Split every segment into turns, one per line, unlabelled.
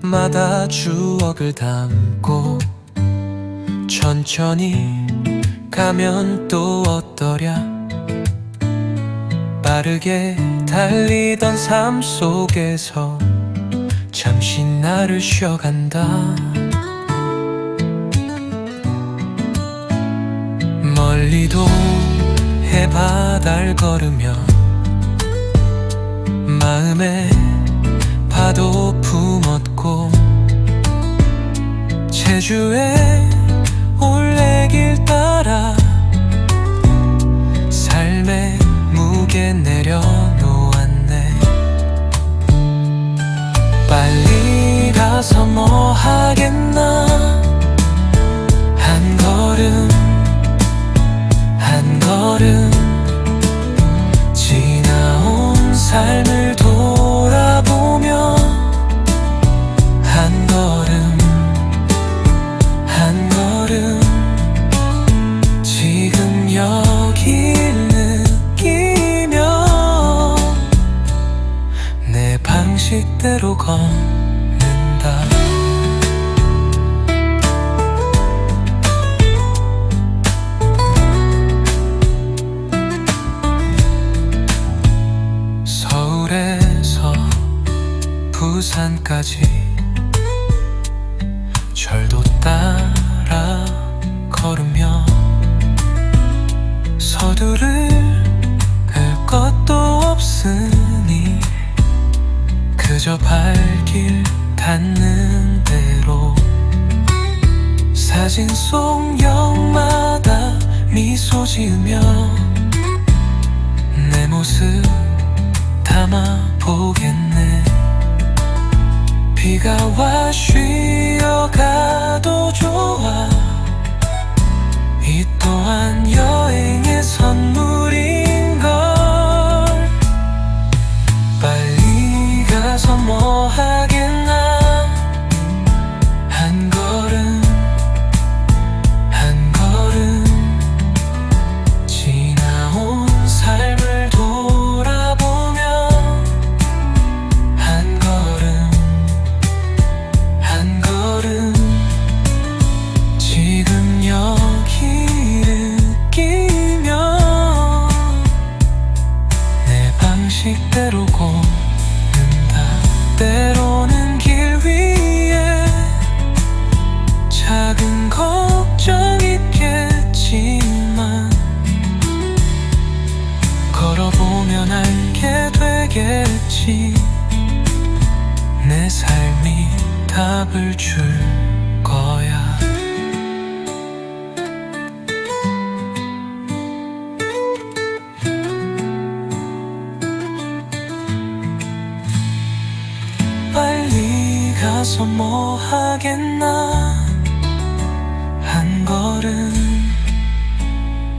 마다 추억을 담고 천천히 가면 또 어떠랴? 빠르게 달리던 삶 속에서 잠시 나를 쉬어간다. 멀리도 해바다를 걸으며 마음에 파도 품었고 제주의 방식대로 걷는다. 서울에서 부산까지 절도 따라 걸으며 서두를 것도 없으니 그저 발길 닿는 대로 사진 속 역마다 미소 지으며 내 모습 담아 보겠네. 비가 와 쉬어가도 좋아. 이 또한 여 되겠지 내 삶이 답을 줄 거야. 빨리 가서 뭐 하겠나? 한 걸음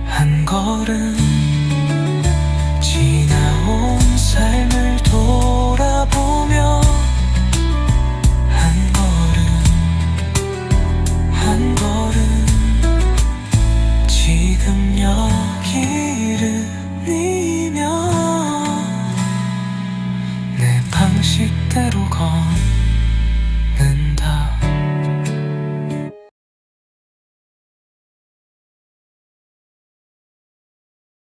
한 걸음